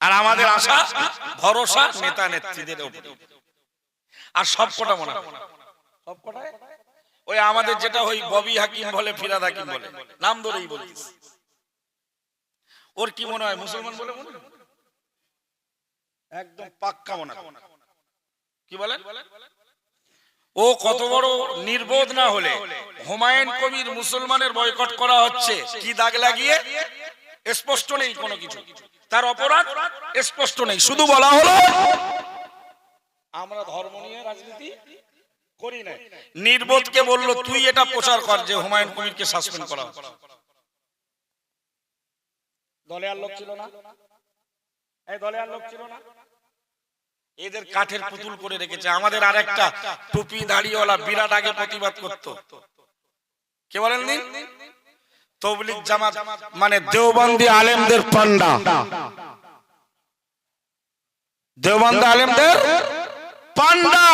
আর আমাদের আশা, ভরসা নেতা নেত্রীদের উপরে। আর সব কটা মনে? সব কটায়? ওই আমাদের যেটা ওই ববি হাকিম বলে, ফিরাদ হাকিম বলে। নাম ধরেই বলছিস ওর কি মনে হয়, মুসলমান বলে মনে একদম পাক্কা মনে কি বলে? ও কত বড় নির্বোধ না হলে হুমায়ুন কবির মুসলমানের বয়কট করা হচ্ছে। কি দাগ লাগিয়ে? স্পষ্ট নেই কোনো কিছু। তার অপরাধ স্পষ্ট নেই। শুধু বলা হলো, আমরা ধর্ম নিয়ে রাজনীতি করি না নির্বোধকে বলল, তুই এটা প্রচার কর যে হুমায়ুন কবিরকে সাসপেন্ড করা দলে আর লোক ছিল না। এই দলে আর লোক ছিল না। এদের কাঠের পুতুল করে রেখেছে। আমাদের আর একটা টুপি দাড়িওয়ালা বিরাট আগে প্রতিবাদ করত। কে বলেন তবলিক জামাত মানে দেওবন্দি আলেমদের পান্ডা। দেওবন্দি আলেমদের পান্ডা।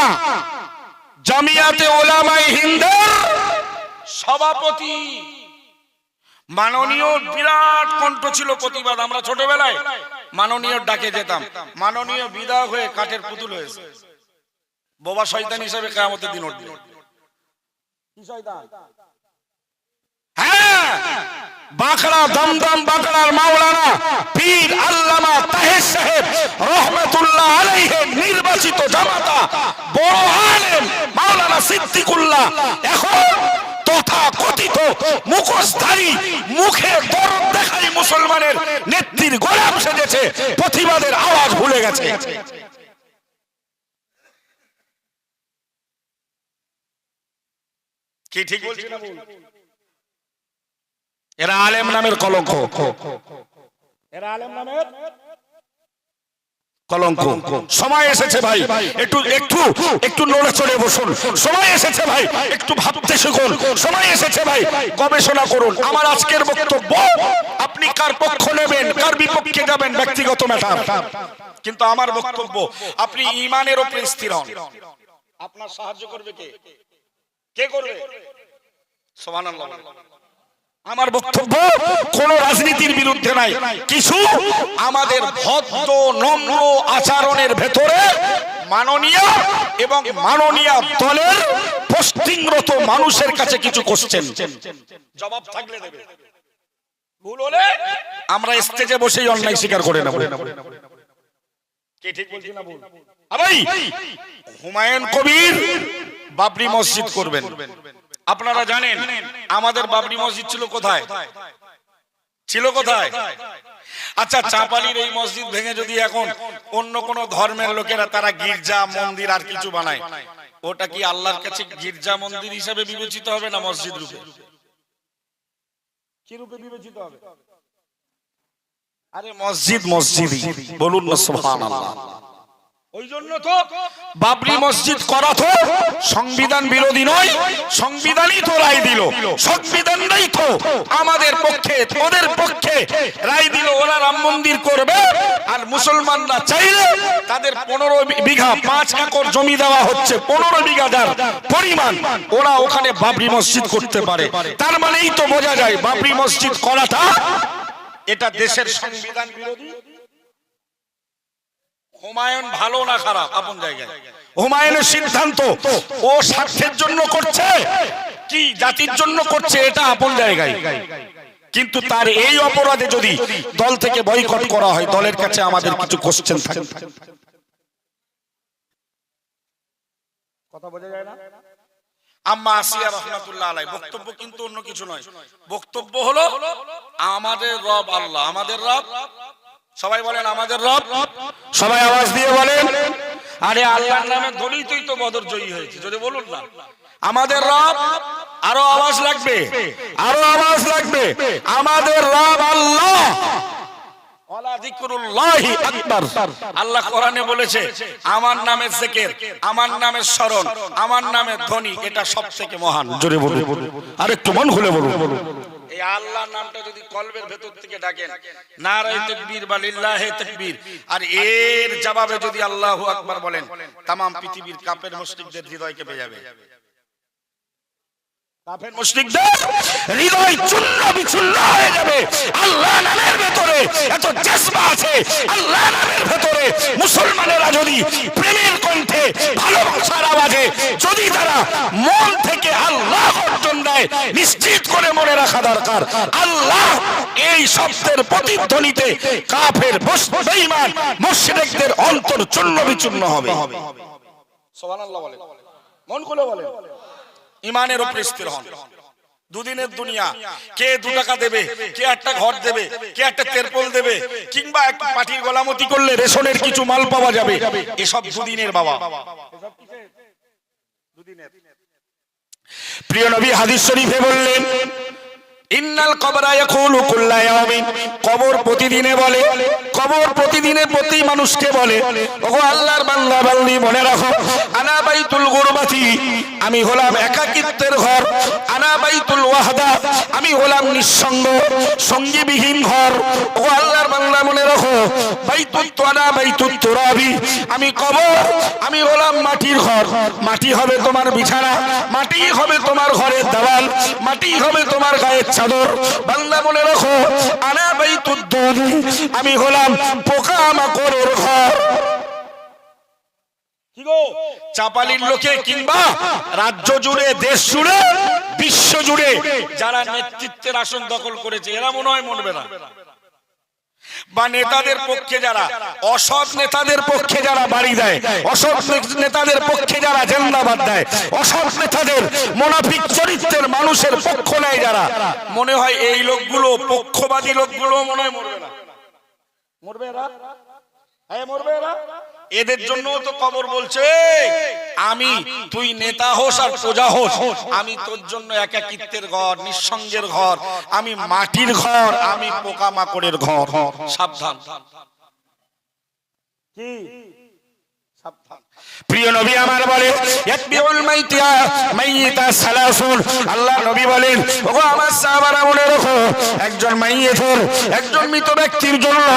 জামিয়াতে ওলামাই হিন্দের সভাপতি। মাননীয় বিরাট কণ্ঠ ছিল প্রতিবাদ আমরা ছোটবেলায়। মাননীয় ডাকে যেতাম। মাননীয় বিদায় হয়ে কাঠের পুতুল হয়েছে। বোবা শয়তান হিসেবে কেয়ামতের দিন উঠবে। হ্যাঁ বাঁকড়া, দমদম বাঁকড়ার মাওলানা পীর আল্লামা তাহের সাহেব রহমতুল্লাহ আলাইহি নির্বাচিত জামাতা, বড় আলেম মাওলানা সিদ্দিকুল্লাহ এখন মুখে মুসলমানের নেত্রীর প্রতিবাদের আওয়াজ ভুলে গেছে ঠিক বলছি না? এরা আলেম নামের কলঙ্ক। এরা আলেম নামের কলঙ্ক। সময় এসেছে ভাই একটু একটু একটু নড়ে চড়ে বসুন। সময় এসেছে ভাই একটু ভাবতে শিখুন। সময় এসেছে ভাই গবেষণা করুন। আমার আজকের বক্তব্য আপনি কার পক্ষ নেবেন কার বিপক্ষে যাবেন ব্যক্তিগত ম্যাটার। কিন্তু আমার বক্তব্য আপনি ইমানের উপরে স্থির হন। আপনার সাহায্য করবে কে? কে করবে? সুবহানাল্লাহ। আমার বক্তব্য কোন রাজনীতির বিরুদ্ধে নাই। কিছু আমাদের ভদ্র, নম্র আচরণের ভেতরে মাননীয় এবং মাননীয় দলের পোস্টিংরত মানুষের কাছে কিছু কোশ্চেন জবাব থাকলে দেবে। ভুল হলে আমরা স্টেজে বসেই অন্যায় স্বীকার করে নেব। কে ঠিক বলছি না ভুল? হুমায়ুন কবির বাবরি মসজিদ করবেন। আপনারা জানেন আমাদের বাবরি মসজিদ ছিল কোথায়? ছিল কোথায়? আচ্ছা চাপালির এই মসজিদ ভেঙে যদি এখন অন্য কোন ধর্মের লোকেরা তারা গির্জা মন্দির আর কিছু বানায়। ওটা কি আল্লাহর কাছে গির্জা মন্দির হিসেবে বিবেচিত হবে না মসজিদ রূপে? কি রূপে বিবেচিত হবে? আরে মসজিদ মসজিদই। বলুন না সুবহানাল্লাহ। ওই জন্য তো বাবরি মসজিদ করা তো সংবিধান বিরোধী নয় সংবিধানই তো রায় দিল। সংবিধানটাই তো আমাদের পক্ষে ওদের পক্ষে রায় দিল। ওরা রাম মন্দির করবে আর মুসলমানরা চাইলে তাদের পনেরো বিঘা পাঁচ একর জমি দেওয়া হচ্ছে পনেরো বিঘা যার পরিমাণ ওরা ওখানে বাবরি মসজিদ করতে পারে। তার মানেই তো বোঝা যায় বাবরি মসজিদ করাটা এটা দেশের সংবিধান বিরোধী। হুমায়ুন ভালো না খারাপ? আপন জায়গায়। হুমায়ুনের সিদ্ধান্ত ও স্বার্থের জন্য করছে কি জাতির জন্য করছে এটা আপন জায়গায়। কিন্তু তার এই অপরাধে যদি দল থেকে বয়কট করা হয় দলের কাছে আমাদের কিছু কোশ্চেন থাকে। কথা বোঝা যায় না? আম্মা আসিয়া রহমাতুল্লাহ আলাই বক্তব্য কিন্তু অন্য কিছু নয়। বক্তব্য হলো আমাদের রব আল্লাহ আমাদের রব সবাই বলেন আমাদের রব। সবাই আওয়াজ দিয়ে বলেন। আরে আল্লাহর নামে ধরেই তুই তো বদর জয়ী হয়েছে যদি বলুন না। আমাদের রব আরও আওয়াজ লাগবে আরও আওয়াজ লাগবে। আমাদের রব আল্লাহ। আল্লাহ কোরআনে বলেছে আমার নামে জিকির আমার নামে স্মরণ আমার নামে ধ্বনি এটা সব থেকে মহান। জোরে বলুন। আর একটু মন খুলে বলুন। এই নামটা যদি কলবের ভেতর থেকে ডাকেন, নারায়ে বা লিল্লাহে আর এর জবাবে যদি আকবার বলেন পৃথিবীর হৃদয় কেঁপে যাবে। কাফের মুশরিকদের হৃদয় চূর্ণ বিচূর্ণ হয়ে যাবে। আল্লাহ নামের ভেতরে এত আছে আল্লাহ নামের যদি প্রেমের কণ্ঠে ভালোবাসার আওয়াজে যদি তারা মন থেকে আল্লাহ অর্জন দেয়, নিশ্চিত করে মনে রাখা দরকার, আল্লাহ এই শব্দের প্রতিধ্বনিতে কাফের বেঈমান, মুশরিকদের অন্তর চূর্ণ বিচূর্ণ হবে। সুবহানাল্লাহ বলেন। মন খুলে বলেন। ইমানের উপর স্থির হন। দুদিনের দুনিয়া। কে দু টাকা দেবে? কে একটা ঘর দেবে? কে একটা তেরপল দেবে? কিংবা একটা পাটির গলামতি করলে রেশনের কিছু মাল পাওয়া যাবে? এসব দুদিনের বাবা। প্রিয় নবী হাদিস শরীফে বললেন ইন্নাল কবরা ইয়াকুলু কুল্লা ইয়াউমিন। কবর প্রতিদিনে বলে কবর প্রতিদিনে প্রতি মানুষকে বলে। ওগো আল্লাহর বান্দা বান্দি মনে রাখো আনা বাইতুল গুরবাতি, আমি হলাম একাকিত্বের ঘর। আনা বাইতুল ওয়াহদা, আমি হলাম নিঃসঙ্গ, সঙ্গীবিহীন ঘর। ওগো আল্লাহর বান্দা মনে রাখো বাইতুল তোয়ানা বাইতুল তুরাবি আমি কবর, আমি হলাম মাটির ঘর। মাটি হবে তোমার বিছানা, মাটি হবে তোমার ঘরের দেওয়াল, মাটি হবে তোমার গায়ের চাদর। বাংলা মনে রাখো, আনা বাইতুদ্দুন আমি হলাম পোকা মাকড়ের ঘর। চাপালির লোকে কিংবা রাজ্য জুড়ে, দেশ জুড়ে, বিশ্ব জুড়ে যারা নেতৃত্বের আসন দখল করেছে, এরা মনে হয় মরবে না। বা নেতাদের পক্ষে যারা, অসৎ নেতাদের পক্ষে যারা বাড়ি দেয়, অসৎ নেতাদের পক্ষে যারা জেন্দাবাদ দেয়, অসৎ নেতাদের মোনাফিক চরিত্রের মানুষের পক্ষ নেয় যারা, মনে হয় এই লোকগুলো, পক্ষবাদী লোকগুলো মনে হয় মরবে না। মরবে এরা? হ্যাঁ মরবে এরা? এদের জন্য তো কবর বলছে। আমি তুই নেতা হোস আর প্রজা হোস। আমি তোর জন্য একাকিত্বের ঘর নিঃসঙ্গের ঘর। আমি মাটির ঘর। আমি পোকামাকড়ের ঘর। সাবধান। কি? প্রিয় নবী আমার বলে আল্লাহ নবী বলেন, ওগো আমার সাহাবারা মনে রাখো, একজন মাইয়েতের, একজন মৃত ব্যক্তির জন্য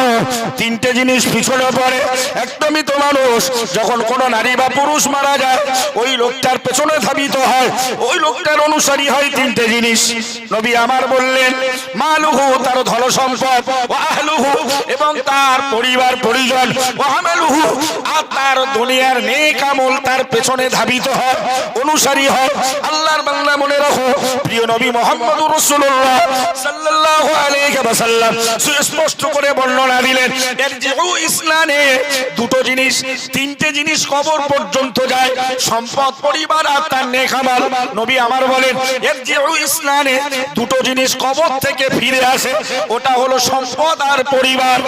তিনটে জিনিস পিছনে পড়ে। একটা মৃত মানুষ, যখন কোন নারী বা পুরুষ মারা যায়, ওই লোকটার পেছনে ধাবিত হয়, ওই লোকটার অনুসারী হয় তিনটে জিনিস। নবী আমার বললেন, মালুহু তার ধন সম্পদ ও আহলুহু এবং তার পরিবার পরিজন ও আমালুহু আর তার দুনিয়ার নেক আমল তার পেছনে ধাবিত হয়, অনুসারী হয়। আল্লাহর বাংলা মনে রাখো, প্রিয় নবী মোহাম্মদুর রাসূলুল্লাহ সাল্লাল্লাহু আলাইহি ওয়াসাল্লাম সুস্পষ্ট করে বর্ণনা দিলেন যে ইসলামে দুটো জিনিস, তিনটে জিনিস কবর পর্যন্ত যায়, সম্পদ, পরিবার আর তার নেক আমল নবী আমার বলেন যে ইসলামে দুটো জিনিস কবর থেকে ফিরে আসে, ওটা হলো সম্পদ আর পরিবার।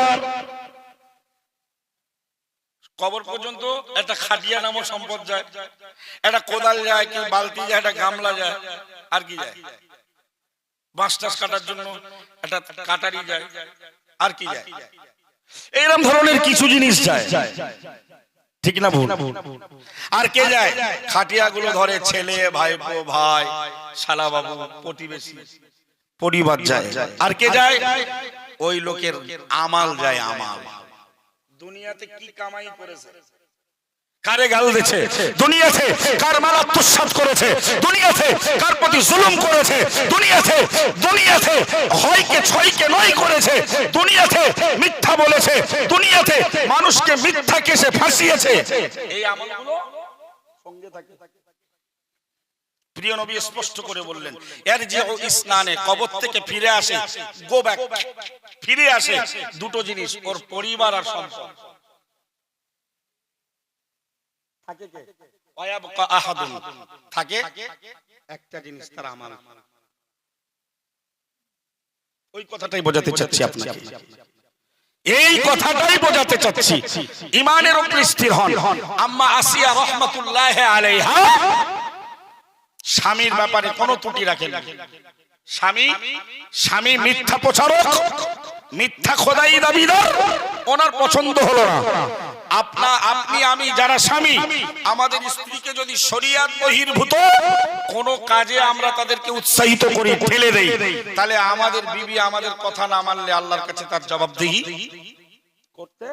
কবর পর্যন্ত একটা খাটিয়া নামক সম্পদ যায়। একটা কোদাল যায় কি বালতি যায়, একটা গামলা যায়, আর কি যায়? বাঁশ টাস কাটার জন্য একটা কাটারি যায়, আর কি যায়? এইরকম ধরনের কিছু জিনিস যায়। ঠিক না ভুল? আর কে যায়? খাটিয়া গুলো ধরে ছেলে, ভাইপো, ভাই শালা বাবু প্রতিবেশী, পরিবার যায়। আর কে যায়? ওই লোকের আমাল যায় আমাল। দুনিয়াতে কি কামাই করেছে? কারে গাল দিয়েছে? দুনিয়াতে কার মাল আত্মসাৎ করেছে? দুনিয়াতে কার প্রতি জুলুম করেছে? দুনিয়াতে দুনিয়াতে হয়কে ছয়কে নয় করেছে? দুনিয়াতে মিথ্যা বলেছে? দুনিয়াতে মানুষকে মিথ্যা কেসে ফাঁসিয়েছে? এই আমলগুলো সঙ্গে থাকে। প্রিয় নবী স্পষ্ট করে বললেন এর যে ও ইসনানে কবর থেকে ফিরে আসে গো ব্যাক ফিরে আসে দুটো জিনিস ওর পরিবার আর সম্পদ। থাকে কে? ওয়ায়াবকা আহাদুন। থাকে? একটা জিনিস তার আমাল ওই কথাটাই বোঝাতে চাচ্ছি আপনাকে। এই কথাটাই বোঝাতে চাচ্ছি। ইমানের উপর স্থির হন। আম্মা আসিয়া রহমাতুল্লাহ আলাইহা স্বামীর ব্যাপারে কোনো ত্রুটি রাখেন। স্বামী স্বামী মিথ্যা প্রচারক মিথ্যা খোদাই দাবিদার ওনার পছন্দ হলো না। আপনা আপনি আমি যারা স্বামী আমাদের স্ত্রীকে যদি শরিয়াত বহির্ভূত কোন কাজে আমরা তাদেরকে উৎসাহিত করি ঠেলে দেই। তাহলে আমাদের বিবি আমাদের কথা না মানলে আল্লাহর কাছে তার জবাবদিহি। করতে?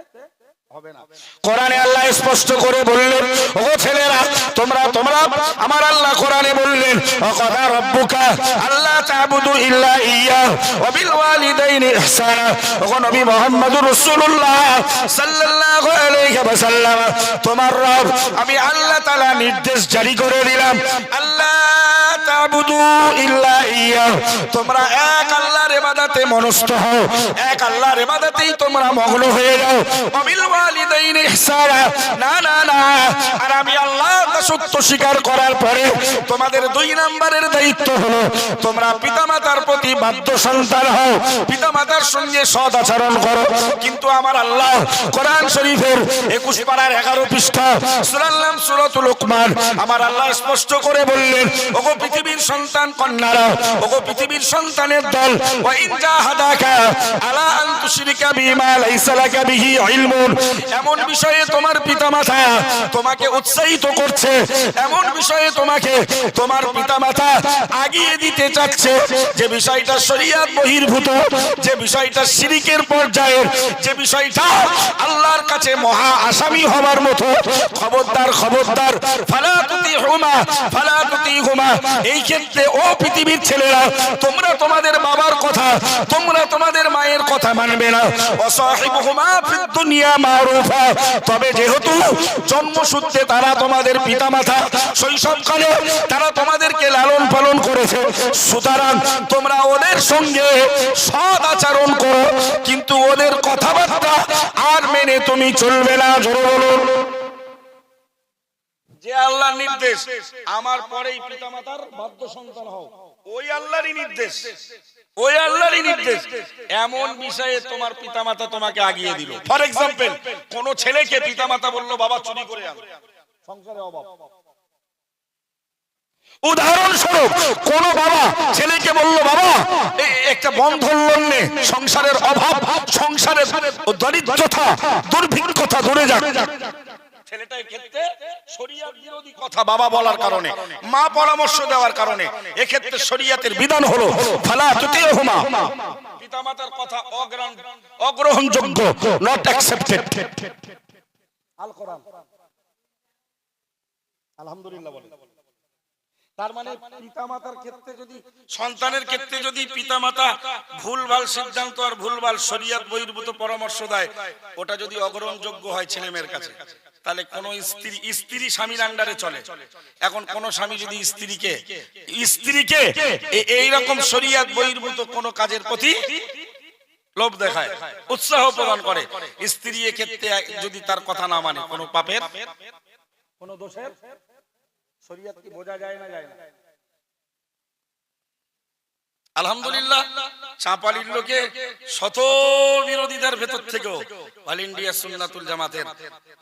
কোরআনে আল্লাহ স্পষ্ট করে বললেন ছেলেরা, তোমরা তোমরা আমার আল্লাহ কোরআনে বললেন রব্বুকা আল্লাহ তাবুদু ইল্লা ইয়া নবী রাসূলুল্লাহ সাল্লাল্লাহু আলাইহি ওয়াসাল্লাম তোমার রব, আমি আল্লাহ তাআলা নির্দেশ জারি করে দিলাম আল্লাহ তাবুদু ইল্লা ইয়া তোমরা এক আল্লাহর ইবাদতে মনস্থ হও, এক আল্লাহর ইবাদতেই তোমরা মগ্ন হয়ে যাও ওয়ালিদাইনি ইহসানা। না না না। আর আমি আল্লাহ স্বীকার করার পরে তোমাদের দুই নম্বরের দায়িত্ব হলো, তোমরা পিতামাতার প্রতি বাধ্য সন্তান হও, পিতামাতার সঙ্গে সৎ আচরণ করো। কিন্তু আমার আল্লাহ কোরআন শরীফের একুশ পাড়ার এগারো পৃষ্ঠা সুরাল্লাম সুরতুল লোকমান, আমার আল্লাহ স্পষ্ট করে বললেন, ওগো পৃথিবীর সন্তান কন্যারা, ওগো পৃথিবীর সন্তানের দল ওয়াইন জাহাদাকা আলা আন তুশরিকা বিমা লাইসা লাকা বিহি ইলমুন। এমন বিষয়ে তোমার পিতামাতা তোমাকে উৎসাহিত করছে, এমন বিষয়ে তোমাকে তোমার পিতামাতা আগিয়ে দিতে চাচ্ছে। যে বিষয়টা শরিয়াত বহির্ভূত, যে বিষয়টা শিরিকের পর্যায়ের, যে বিষয়টা আল্লাহর কাছে মহা আসামি হবার মতো, খবরদার খবরদার, ফালা তুতি হুমা ফালা তুতি হুমা এই ক্ষেত্রে ও পৃথিবীর ছেলেরা, তোমরা তোমাদের বাবার কথা, তোমরা তোমাদের মায়ের কথা মানবে না। অসাহিবহুমা ফিদ দুনিয়া তবে যেহেতু জন্মসূত্রে তারা তোমাদের পিতামাতা, শৈশবকালে তারা তোমাদেরকে লালন পালন করেছে। সুতরাং তোমরা ওদের সঙ্গে সৎ আচরণ করো, কিন্তু ওদের কথাবার্তা আর মেনে তুমি চলবে না। জোরে বলুন। যে আল্লাহ নির্দেশ, আমার পরেই পিতামাতার বাধ্য সন্তান হও। ওই আল্লাহরই নির্দেশ। ওই আল্লাহরই নির্দেশ। এমন বিষয়ে তোমার পিতামাতা তোমাকে আগিয়ে দিল। ফর এক্সাম্পল কোন ছেলেকে পিতামাতা বলল বাবা চুরি করে আন। সংসারে অভাব। উদাহরণস্বরূপ কোন বাবা ছেলেকে বলল বাবা একটা বন্ধন লোন নে। সংসারের অভাব সংসারের দরিদ্রতা দুর্ভিক্ষতা দূরে যাক। ছেলেটার ক্ষেত্রে শরিয়াত বিরোধী কথা বাবা বলার কারণে, মা পরামর্শ দেওয়ার কারণে, এক্ষেত্রে শরিয়াতের বিধান হলো, ফালা তুতিহুমা পিতামাতার কথা অগ্রহণ অগ্রহণযোগ্য নট অ্যাকসেপ্টেড আল কোরআন। আলহামদুলিল্লাহ বলেন তার মানে পিতামাতার ক্ষেত্রে যদি সন্তানের ক্ষেত্রে যদি পিতামাতা ভুলভাল সিদ্ধান্ত আর ভুলভাল শরিয়াত বহির্ভূত পরামর্শ দেয় ওটা যদি অগ্রহণযোগ্য হয় ছেলে মেয়ের কাছে তাহলে কোন স্ত্রী স্ত্রী স্বামীর আন্ডারে চলে। এখন কোন স্বামী যদি স্ত্রীকে স্ত্রীকে এইরকম শরিয়াত বহির্ভূত কোন কাজের প্রতি লোভ দেখায় উৎসাহ প্রদান করে। স্ত্রী ক্ষেত্রে যদি তার কথা না মানে কোন পাপের কোন দোষের শরীয়ত কি বোঝা যায় না যায় না? আলহামদুলিল্লাহ চাপালির লোকে শত বিরোধীদের ভেতর থেকেও অল ইন্ডিয়া সুন্নাতুল জামাতের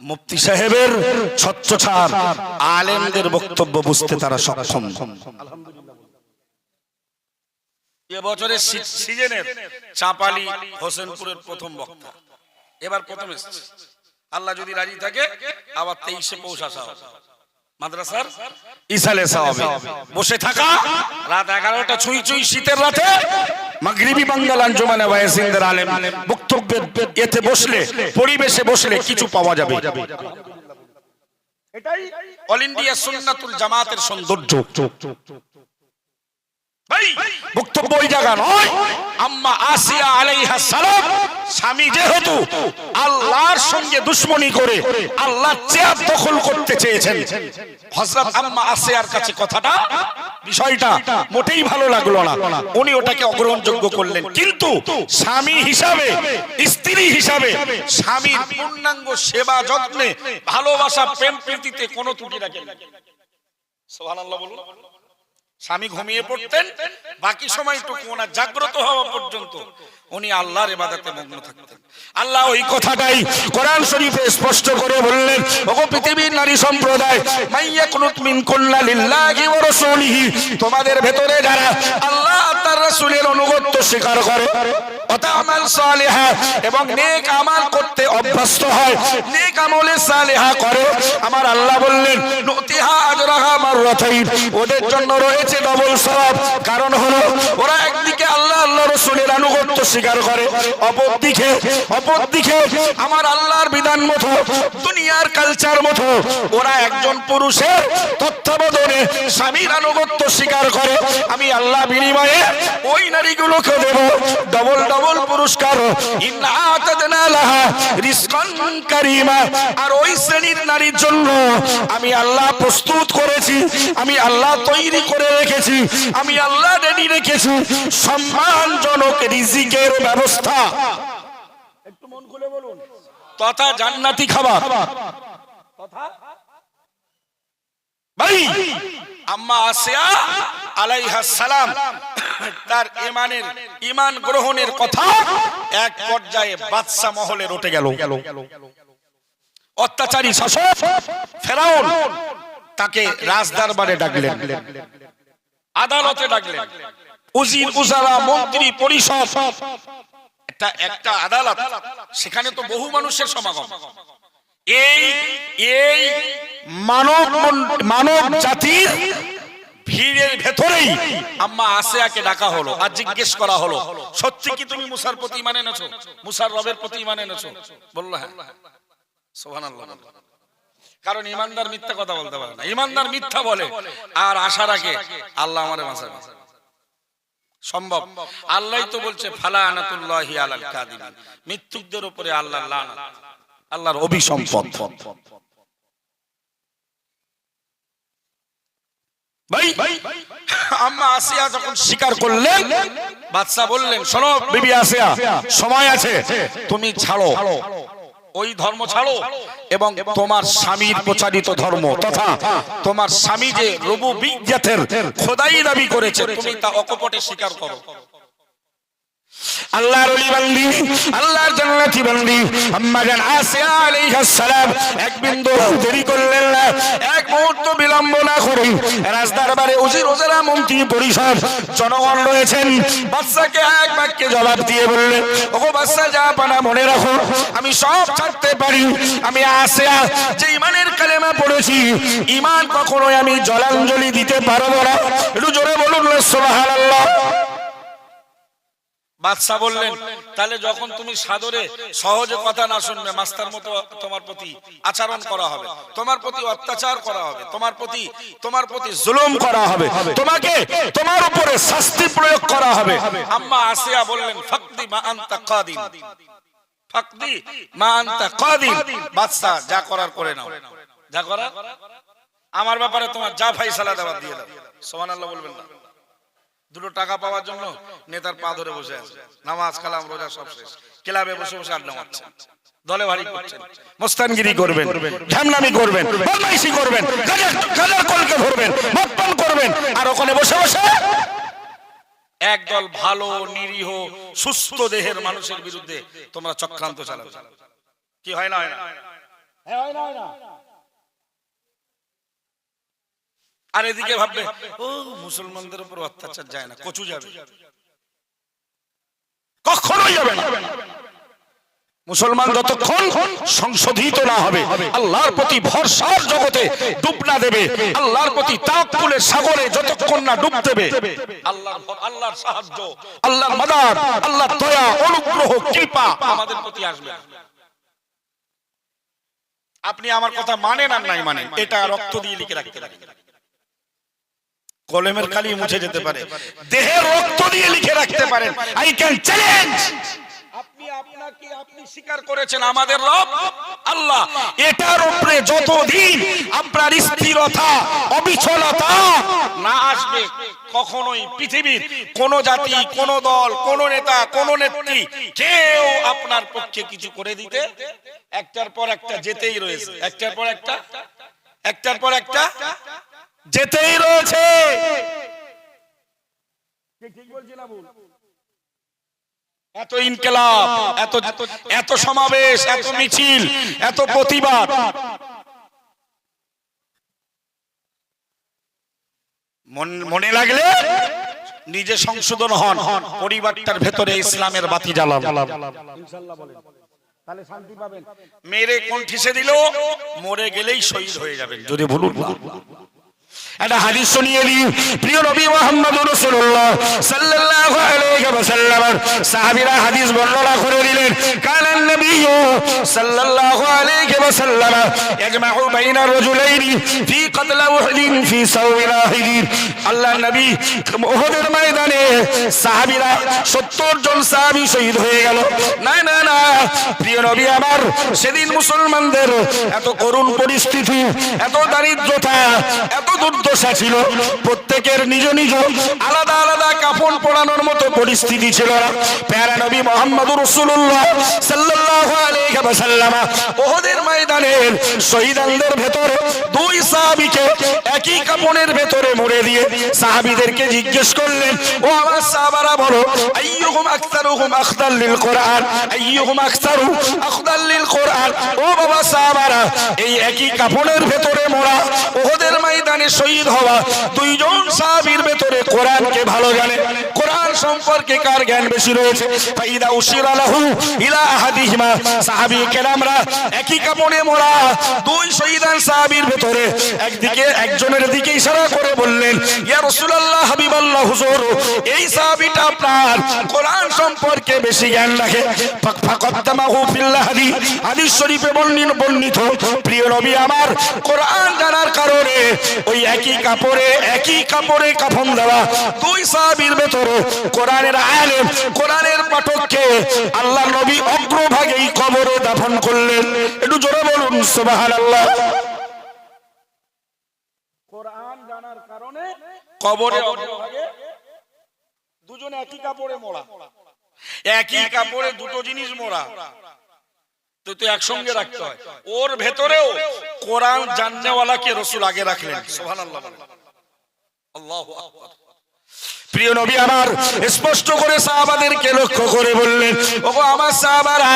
মুফতি সাহেবের আলেমদের বক্তব্য বুঝতে তারা সক্ষম। এবছরের সিজনের চাপালি হোসেনপুরের প্রথম বক্তা। এবার প্রথম এসেছে। আল্লাহ যদি রাজি থাকে আবার তেইশে পৌষ আসা হবে মাদ্রাসার ইসালে সাহাবে বসে থাকা। রাত এগারোটা ছুঁই ছুঁই শীতের রাতে মাগরিবি বাঙ্গাল আঞ্জুমানে ওয়াইসিনদের আলেম বক্তব্যের এতে বসলে পরিবেশে বসলে কিছু পাওয়া যাবে। এটাই অল ইন্ডিয়া সুন্নাতুল জামাতের সৌন্দর্য। বক্তব্য ওই জায়গা নয়। আম্মা আসিয়া আলাইহা সালাম, স্বামী যেহেতু আল্লাহর সঙ্গে দুশ্মনী করে আল্লাহর চেয়ার দখল করতে চেয়েছেন। হযরত আম্মা আসিয়ার কাছে কথাটা, বিষয়টা মোটেই ভালো লাগল না। উনি ওটাকে অগ্রহণযোগ্য করলেন। কিন্তু স্বামী হিসাবে, স্ত্রী হিসাবে স্বামীর পূর্ণাঙ্গ সেবা যত্নে ভালোবাসা, প্রেম প্রীতিতে কোনো ত্রুটি রাখেন না। সুবহানাল্লাহ বলুন। স্বামী ঘুমিয়ে পড়তেন, বাকি সময়টুকু ওনার জাগ্রত হওয়া পর্যন্ত উনি আল্লাহর ইবাদতে মগ্ন থাকতেন। আল্লাহ ওই কথাটাই কোরআন শরীফে স্পষ্ট করে বললেন, ওগো পৃথিবীর নারী সম্প্রদায়, মাইয়া কুনুত মিন কুল্লা লিল্লাহি ওয়া রাসূলিহি, তোমাদের ভেতরে যারা আল্লাহ তার রাসূলের অনুগত্য স্বীকার করে ওয়াতামাল সালিহা এবং নেক আমল করতে অভ্যস্ত হয়, নেক আমলে সালিহা করে, আমার আল্লাহ মাররাতাইন ওদের জন্য রয়েছে ডবল সব কারণ হলো ওরা একদিকে আল্লাহ আল্লাহ রসুলের আনুগত্য স্বীকার করে। অপরদিকে অপরদিকে আমার আল্লাহর বিধান মতো, দুনিয়ার কালচার মতো, ওরা একজন পুরুষের তত্ত্বাবধানে স্বামীর আনুগত্য স্বীকার করে। আমি আল্লাহ বিনিময়ে ওই নারীগুলোকে দেব। ডবল ডবল পুরস্কার। আর ওই শ্রেণির নারীর জন্য আমি আল্লাহ প্রস্তুত করেছি। আমি আল্লাহ তৈরি করে রেখেছি। আমি আল্লাহ রেডি রেখেছি। সম্মানজনক রিজিকের ব্যবস্থা। একটু মন খুলে বলুন। তথা জান্নাতি খাবার। ভাই আম্মা আসিয়া আলাইহা সালাম তার ইমানের ইমান গ্রহণের কথা এক পর্যায়ে বাদশা মহলে উঠে গেল। অত্যাচারী শাসক ফেরাউন তাকে রাজদরবারে ডাকলেন। আদালতে ডাকলেন। উজির উজারা মন্ত্রী পরিষদ। একটা একটা আদালত, সেখানে তো বহু মানুষের সমাগম। এই এই মানব মানব জাতির ভিড়ের ভেতরেই আম্মা আসিয়াকে ডাকা হলো আর জিজ্ঞেস করা হলো, সত্যি কি তুমি মুসার প্রতি মানে নেছো মুসার রবের প্রতি মানে নেছো বলল হ্যাঁ। সুবহানাল্লাহ কারণ ইমানদার মিথ্যা কথা বলতে পারে না। ইমানদার মিথ্যা বলে। আর আশা রাখে আল্লাহ আমারে বাঁচাবে। সম্ভব। আল্লাহ তো বলছে, ফালা আনাতুল্লাহি আলাল কাদিবিন মৃত্যুকদের উপরে আল্লাহর লানাত, আল্লাহর অভিসম্পদ। যখন স্বীকার করলেন বললেন, শোনো সময় আছে, তুমি ছাড়ো। ওই ধর্ম ছাড়ো এবং তোমার স্বামীর প্রচারিত ধর্ম তথা তোমার স্বামী যে রবু বিজ্ঞাতের খোদাই দাবি করেছে তুমি তা অকপটে স্বীকার করো। আল্লাহর ওলি বান্দি, আল্লাহর জান্নাতি বান্দি। আম্মা জান আসিয়া আলাইহিস সালাম, এক বিন্দু দেরি করলেন না, এক মুহূর্ত বিলম্ব না করে রাজদরবারে উজির ওজারা মন্ত্রী পরিষদ জনগণ রয়েছেন। বাদশাকে এক বাক্যে জবাব দিয়ে বললেন, ওগো বাদশা, যা পানা মনে রাখো, আমি সব ছাড়তে পারি। আমি আসিয়া যে ইমানের কালেমা পড়েছি, ইমান কখনোই আমি জলাঞ্জলি দিতে পারব না। একটু জোরে বলুন না, সুবহানাল্লাহ। বাদশাহ বললেন, তাহলে যখন তুমি সাদরে সহজে কথা না শুনবে মাস্টার মতো তোমার প্রতি আচরণ করা হবে, তোমার প্রতি অত্যাচার করা হবে, তোমার প্রতি তোমার প্রতি জুলুম করা হবে, তোমাকে তোমার উপরে শাস্তি প্রয়োগ করা হবে। আম্মা আসিয়া বললেন, ফাকদি মা আনতা কাদিন ফাকদি মা আনতা কাদিন বাদশাহ, যা করার করে নাও। যা করার? আমার ব্যাপারে তোমার যা ফাইসালা দেওয়ার দিয়ে দাও। সুবহানাল্লাহ বলবেন না। দুটো টাকা পাওয়ার জন্য নেতার পা ধরে বসে আছে। নামাজ কালাম রোজা সব শেষ। ক্লাবে বসে বসে আড্ডা মারছেন দলে ভারী করছেন। মোস্তানগিরি করবেন ঝামনামি করবেন বদমাইশি করবেন গাজার কলকে ধরবেন মতপান করবেন আর ওখানে বসে বসে একদল ভালো নিরীহ সুস্থ দেহের মানুষের বিরুদ্ধে তোমরা চক্রান্ত চালাবে। কি হয় না হয় না? হ্যাঁ, হয় না হয় না। আর এদিকে ভাববে ও মুসলমানদের উপর অত্যাচার যায় না কচু যাবে। কখনোই যাবে না। মুসলমান যতক্ষণ সংশোধিত না হবে আল্লাহর প্রতি ভরসার জগতে ডুব না দেবে আল্লাহর প্রতি তাকুলের সাগরে যতক্ষণ না ডুব দেবে আল্লাহর আল্লাহর সাহায্য আল্লাহর মাদার আল্লাহর দয়া অনুগ্রহ কৃপা আমাদের প্রতি আসবে। আপনি আমার কথা মানেন আর নাই মানেন এটা রক্ত দিয়ে লিখে রাখতে পারেন। কলমের কালি মুছে যেতে পারে। দেহের রক্ত দিয়ে লিখে রাখতে পারেন। আই ক্যান চ্যালেঞ্জ আপনি আপনাকে আপনি স্বীকার করেছেন আমাদের রব আল্লাহ। এটার উপরে যতদিন আপনার স্থিরতা অবিচলতা না আসবে কখনোই পৃথিবীর কোন জাতি কোন দল কোন নেতা কোন নেত্রী কেউ আপনার পক্ষে কিছু করে দিতে একটার পর একটা যেতেই রয়েছে। একটার পর একটা একটার পর একটা যেতেই রয়েছে। এত ইনকেলাব এত এত সমাবেশ এত মিছিল এত প্রতিবাদ। মনে লাগলে নিজে সংশোধন হন পরিবারটার ভেতরে ইসলামের বাতি জ্বালান মেরে কোন ঠিসে দিল মরে গেলেই শহীদ হয়ে যাবেন। যদি বলুন না। একটা হাদিস শুনিয়ে দিই। প্রিয় নবী মোহাম্মদ রাসূলুল্লাহ সাল্লাল্লাহু আলাইহি ওয়াসাল্লাম সাহাবীরা হাদিস বর্ণনা করে দিলেন কালান নবী সাল্লাল্লাহু আলাইহি ওয়াসাল্লাম ইয়াজমাউ বাইনা রাজুলাইনি ফি কতল উহদ ফি সাওই ওয়াহিদ আল্লাহ নবী উহুদের ময়দানে সাহাবীরা 70 জন সাহাবী শহীদ গেল। না না না, প্রিয় নবী, আমার সেদিন মুসলমানদের এত করুণ পরিস্থিতি, এত দারিদ্রতা, এত দুর্দশা ছিল। প্রত্যেকের নিজ নিজ আলাদা আলাদা কাপড় পরানোর মতো পরিস্থিতি ছিল না। প্যারা নবী মোহাম্মদুর রাসূলুল্লাহ সাল্লাল্লাহু আলাইহি ওয়াসাল্লাম ওহদের ময়দানের শহীদানদের ভেতরে দুই সাহাবীকে একই কাপড়ের ভেতরে মরে দিয়ে সাহাবীদেরকে জিজ্ঞেস করলেন, ও আমার সাহাবারা বলো, আইয়ুহুম আকতারুহুম আখদাল লিল কোরআন? আইয়ুহুম আকতারু আখদাল লিল কোরআন? ও বাবা সাহাবারা, এই একই কাপড়ের ভেতরে মোরা ওহদের ময়দানে শহীদ হওয়া দুইজন সাহাবীর ভেতরে কোরআনকে ভালো জানে। কোরআন সম্পর্কে কার জ্ঞান বেশি রয়েছে? ফাইদা উশিরা লাহু ইলা আহাদিহিমা। সাহাবী কেরামরা একই কাপড়ে মোরা দুই শহীদান সাহাবীর ভেতরে একদিকে একজনের দিকে ইশারা করে বললেন, ইয়া রাসূলুল্লাহ, হাবিবাল্লাহ, হুজুর, এই সাহাবীটা আপনার কোরআন সম্পর্কে বেশি জ্ঞান রাখে। ফাক- ফাকাদ্দামাহু ফিল হাদি হাদিস শরীফে বর্ণিত বর্ণিত, প্রিয় নবী আমার, কোরআন জানার কারণে ওই একই কাপড়ে একই কাপড়ে কাফন দেওয়া দুই সাহাবীর ভেতরে কোরআনের আলেম কোরআনের পাঠককে আল্লাহ নবী অগ্রভাগেই কবরে দাফন করলেন। একটু জোরে বলুন সুবহানাল্লাহ। কোরআন জানার কারণে কবরে অগ্রভাগে দুজনে একই কাপড়ে মোড়া। একই কাপড়ে দুটো জিনিস মোড়া। তো তো একসঙ্গে রাখতে হয়। ওর ভেতরেও কোরআন জাননেওয়ালাকে রসুল আগে রাখলেন। সুবহানাল্লাহ আল্লাহু আকবার। প্রিয় নবী আমার, স্পষ্ট করে সাহাবাদেরকে লক্ষ্য করে বললেন, ওগো আমার সাহাবারা,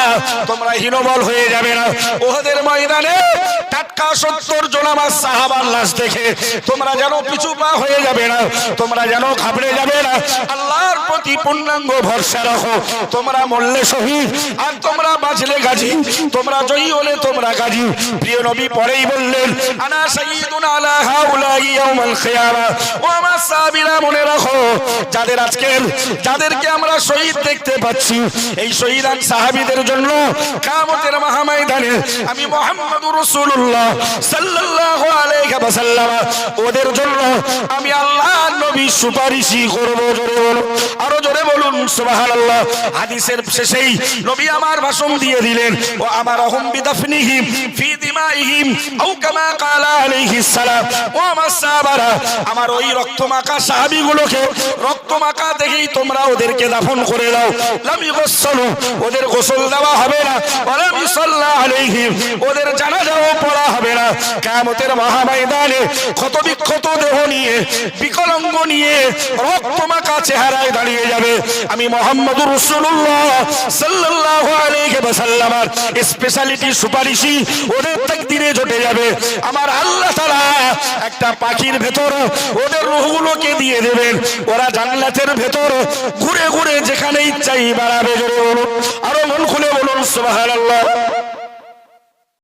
তোমরা হীনবল হয়ে যাবে না। ওহাদের ময়দানে টাটকা সত্তর জন আমার সাহাবার লাশ দেখে, তোমরা যেন পিছু পা হয়ে যাবে না, তোমরা যেন ঘাবড়ে যাবে না। আল্লাহর প্রতি পূর্ণাঙ্গ ভরসা রাখো। তোমরা মরলে শহীদ, আর তোমরা বাঁচলে গাজী। তোমরা জয়ী হলে তোমরা গাজী। প্রিয় নবী পরেই বললেন, আনা সাইয়্যিদুন আলা হাউলাই ইয়াউমাল কিয়ামা ও আমার সাহাবীরা, মনে রাখো যাদের আজকে যাদেরকে আমরা শহীদ দেখতে পাচ্ছি, এই শহীদান সাহাবীদের জন্য কিয়ামতের মহাময়দানে আমি মুহাম্মদুর রাসূলুল্লাহ সাল্লাল্লাহু আলাইহি ওয়াসাল্লাম, ওদের জন্য আমি আল্লাহর নবী সুপারিশই করব। জোরে বলুন, আরও জোরে বলুন, সুবহানাল্লাহ। হাদিসের শেষেই নবী আমার ভাষণ দিয়ে দিলেন, ও আমার আহম বিদাফনিহিম ফি দিমাইহিম আও কামা ক্বালা আলাইহিস ও আমার সাহাবারা, আমার ওই রক্তমাখা সাহাবীগুলোকে রক্তমাখা দেখেই তোমরা ওদেরকে দাফন করে দাও। লাম ইগসলু ওদের গোসল দেওয়া হবে না। ওয়ালাম ইসাল্লা আলাইহিম, ওদের জানাজাও পড়া হবে না। কিয়ামতের মহাময়দানে ক্ষত বিক্ষত দেহ নিয়ে, বিকলাঙ্গ নিয়ে রক্তমাখা চেহারায় দাঁড়িয়ে যাবে। আমি মোহাম্মদুর রাসূলুল্লাহ সাল্লাল্লাহু আলাইহি ওয়াসাল্লামের স্পেশালিটি সুপারিশি ওদের তাকদিরে জটে যাবে। আমার আল্লাহ তাআলা একটা পাখির ভেতর ওদের রূহগুলোকে দিয়ে দেবেন। ওরা জান্নাতের ভেতর ঘুরে ঘুরে যেখানে ইচ্ছাই বাড়াবে আরও মন খুলে বলুন সুবহানাল্লাহ।